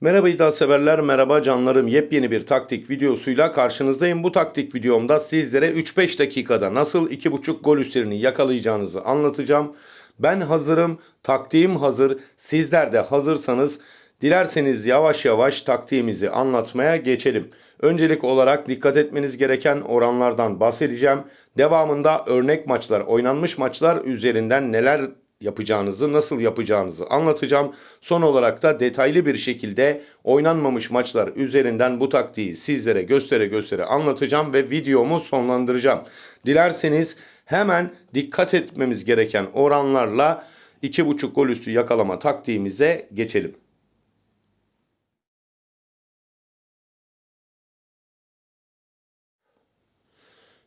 Merhaba iddia severler, merhaba canlarım. Yepyeni bir taktik videosuyla karşınızdayım. Bu taktik videomda sizlere 3-5 dakikada nasıl 2.5 gol üstlerini yakalayacağınızı anlatacağım. Ben hazırım, taktiğim hazır. Sizler de hazırsanız dilerseniz yavaş yavaş taktiğimizi anlatmaya geçelim. Öncelik olarak dikkat etmeniz gereken oranlardan bahsedeceğim. Devamında örnek maçlar, oynanmış maçlar üzerinden neler yapacağınızı, nasıl yapacağınızı anlatacağım. Son olarak da detaylı bir şekilde oynanmamış maçlar üzerinden bu taktiği sizlere göstere göstere anlatacağım ve videomu sonlandıracağım. Dilerseniz hemen dikkat etmemiz gereken oranlarla 2.5 gol üstü yakalama taktiğimize geçelim.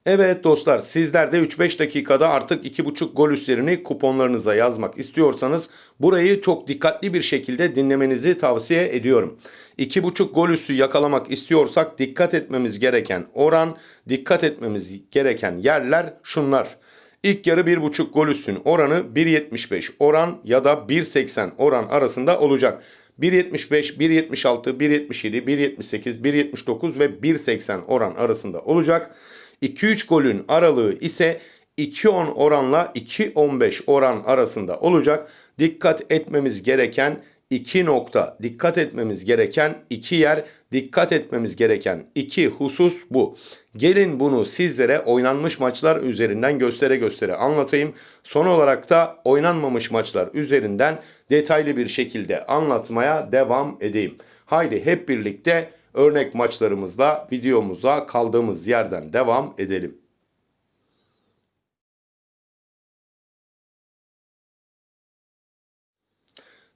Evet dostlar sizler de 3-5 dakikada artık 2.5 gol üstlerini kuponlarınıza yazmak istiyorsanız burayı çok dikkatli bir şekilde dinlemenizi tavsiye ediyorum. 2.5 gol üstü yakalamak istiyorsak dikkat etmemiz gereken oran, dikkat etmemiz gereken yerler şunlar. İlk yarı 1.5 gol üstün oranı 1.75 oran ya da 1.80 oran arasında olacak. 1.75, 1.76, 1.77, 1.78, 1.79 ve 1.80 oran arasında olacak. 2-3 golün aralığı ise 2-10 oranla 2-15 oran arasında olacak. Dikkat etmemiz gereken 2 nokta, dikkat etmemiz gereken 2 yer, dikkat etmemiz gereken 2 husus bu. Gelin bunu sizlere oynanmış maçlar üzerinden göstere göstere anlatayım. Son olarak da oynanmamış maçlar üzerinden detaylı bir şekilde anlatmaya devam edeyim. Haydi hep birlikte örnek maçlarımızla videomuza kaldığımız yerden devam edelim.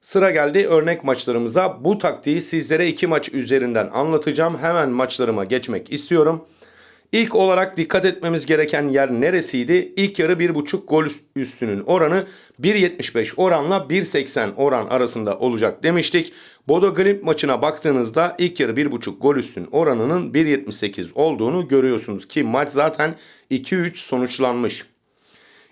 Sıra geldi örnek maçlarımıza. Bu taktiği sizlere iki maç üzerinden anlatacağım. Hemen maçlarıma geçmek istiyorum. İlk olarak dikkat etmemiz gereken yer neresiydi? İlk yarı 1.5 gol üstünün oranı 1.75 oranla 1.80 oran arasında olacak demiştik. Bodo Glimt maçına baktığınızda ilk yarı 1.5 gol üstün oranının 1.78 olduğunu görüyorsunuz ki maç zaten 2-3 sonuçlanmış.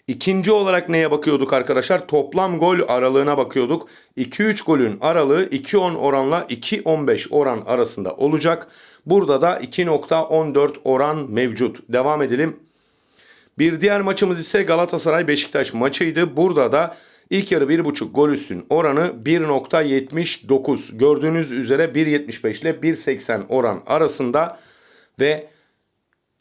İkinci olarak neye bakıyorduk arkadaşlar? Toplam gol aralığına bakıyorduk. 2-3 golün aralığı 2-10 oranla 2-15 oran arasında olacak. Burada da 2.14 oran mevcut. Devam edelim. Bir diğer maçımız ise Galatasaray Beşiktaş maçıydı. Burada da ilk yarı 1.5 gol üstün oranı 1.79. Gördüğünüz üzere 1.75 ile 1.80 oran arasında ve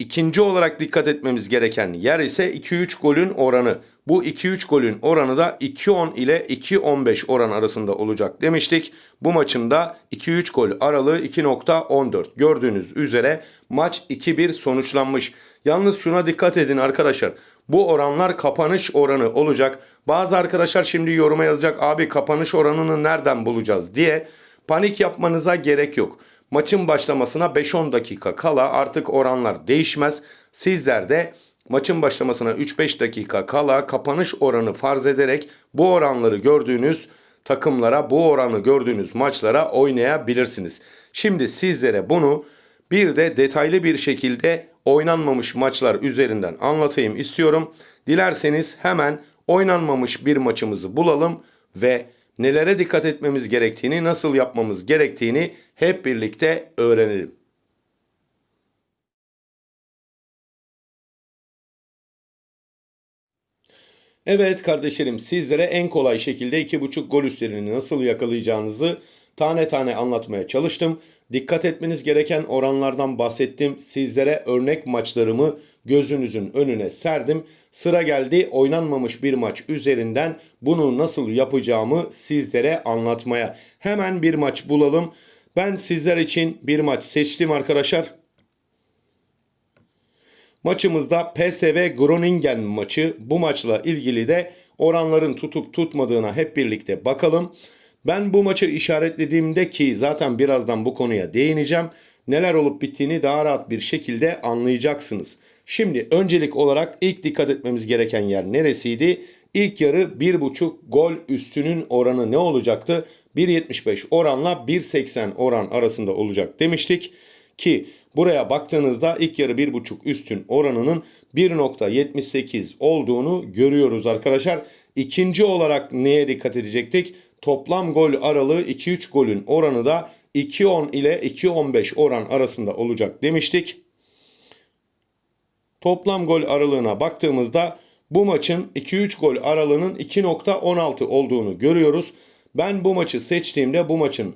İkinci olarak dikkat etmemiz gereken yer ise 2-3 golün oranı. Bu 2-3 golün oranı da 2-10 ile 2-15 oran arasında olacak demiştik. Bu maçın da 2-3 gol aralığı 2.14. Gördüğünüz üzere maç 2-1 sonuçlanmış. Yalnız şuna dikkat edin arkadaşlar. Bu oranlar kapanış oranı olacak. Bazı arkadaşlar şimdi yoruma yazacak abi kapanış oranını nereden bulacağız diye. Panik yapmanıza gerek yok. Maçın başlamasına 5-10 dakika kala artık oranlar değişmez. Sizler de maçın başlamasına 3-5 dakika kala kapanış oranı farz ederek bu oranları gördüğünüz takımlara, bu oranı gördüğünüz maçlara oynayabilirsiniz. Şimdi sizlere bunu bir de detaylı bir şekilde oynanmamış maçlar üzerinden anlatayım istiyorum. Dilerseniz hemen oynanmamış bir maçımızı bulalım ve nelere dikkat etmemiz gerektiğini, nasıl yapmamız gerektiğini hep birlikte öğrenelim. Evet kardeşlerim sizlere en kolay şekilde 2.5 gol üstlerini nasıl yakalayacağınızı tane tane anlatmaya çalıştım. Dikkat etmeniz gereken oranlardan bahsettim. Sizlere örnek maçlarımı gözünüzün önüne serdim. Sıra geldi oynanmamış bir maç üzerinden bunu nasıl yapacağımı sizlere anlatmaya. Hemen bir maç bulalım. Ben sizler için bir maç seçtim arkadaşlar. Maçımızda PSV Groningen maçı. Bu maçla ilgili de oranların tutup tutmadığına hep birlikte bakalım. Ben bu maçı işaretlediğimde ki zaten birazdan bu konuya değineceğim. Neler olup bittiğini daha rahat bir şekilde anlayacaksınız. Şimdi öncelik olarak ilk dikkat etmemiz gereken yer neresiydi? İlk yarı 1.5 gol üstünün oranı ne olacaktı? 1.75 oranla 1.80 oran arasında olacak demiştik. Ki buraya baktığınızda ilk yarı 1.5 üstün oranının 1.78 olduğunu görüyoruz arkadaşlar. İkinci olarak neye dikkat edecektik? Toplam gol aralığı 2-3 golün oranı da 2.10 ile 2.15 oran arasında olacak demiştik. Toplam gol aralığına baktığımızda bu maçın 2-3 gol aralığının 2.16 olduğunu görüyoruz. Ben bu maçı seçtiğimde bu maçın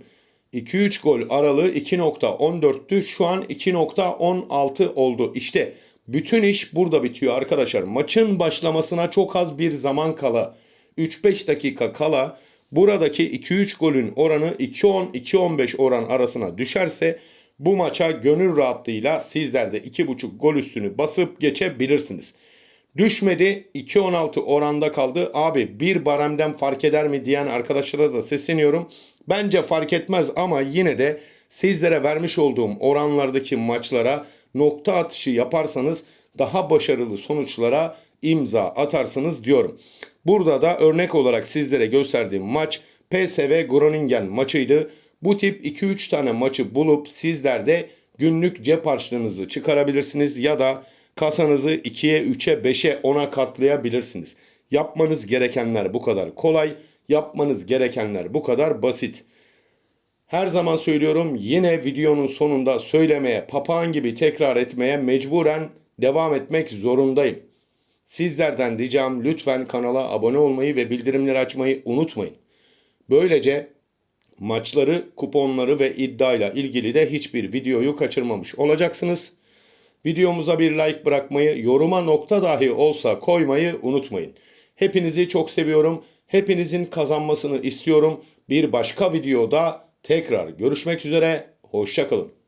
2-3 gol aralığı 2.14'tü. Şu an 2.16 oldu. İşte bütün iş burada bitiyor arkadaşlar. Maçın başlamasına çok az bir zaman kala 3-5 dakika kala buradaki 2-3 golün oranı 2-10-2-15 oran arasına düşerse bu maça gönül rahatlığıyla sizler de 2.5 gol üstünü basıp geçebilirsiniz. Düşmedi 2.16 oranda kaldı. Abi bir baremden fark eder mi diyen arkadaşlara da sesleniyorum. Bence fark etmez ama yine de sizlere vermiş olduğum oranlardaki maçlara nokta atışı yaparsanız daha başarılı sonuçlara imza atarsınız diyorum. Burada da örnek olarak sizlere gösterdiğim maç PSV Groningen maçıydı. Bu tip 2-3 tane maçı bulup sizler de günlük cep harçlığınızı çıkarabilirsiniz ya da kasanızı 2'ye, 3'e, 5'e, 10'a katlayabilirsiniz. Yapmanız gerekenler bu kadar kolay, yapmanız gerekenler bu kadar basit. Her zaman söylüyorum yine videonun sonunda söylemeye, papağan gibi tekrar etmeye mecburen devam etmek zorundayım. Sizlerden ricam lütfen kanala abone olmayı ve bildirimleri açmayı unutmayın. Böylece maçları, kuponları ve iddiayla ilgili de hiçbir videoyu kaçırmamış olacaksınız. Videomuza bir like bırakmayı, yoruma nokta dahi olsa koymayı unutmayın. Hepinizi çok seviyorum. Hepinizin kazanmasını istiyorum. Bir başka videoda tekrar görüşmek üzere. Hoşçakalın.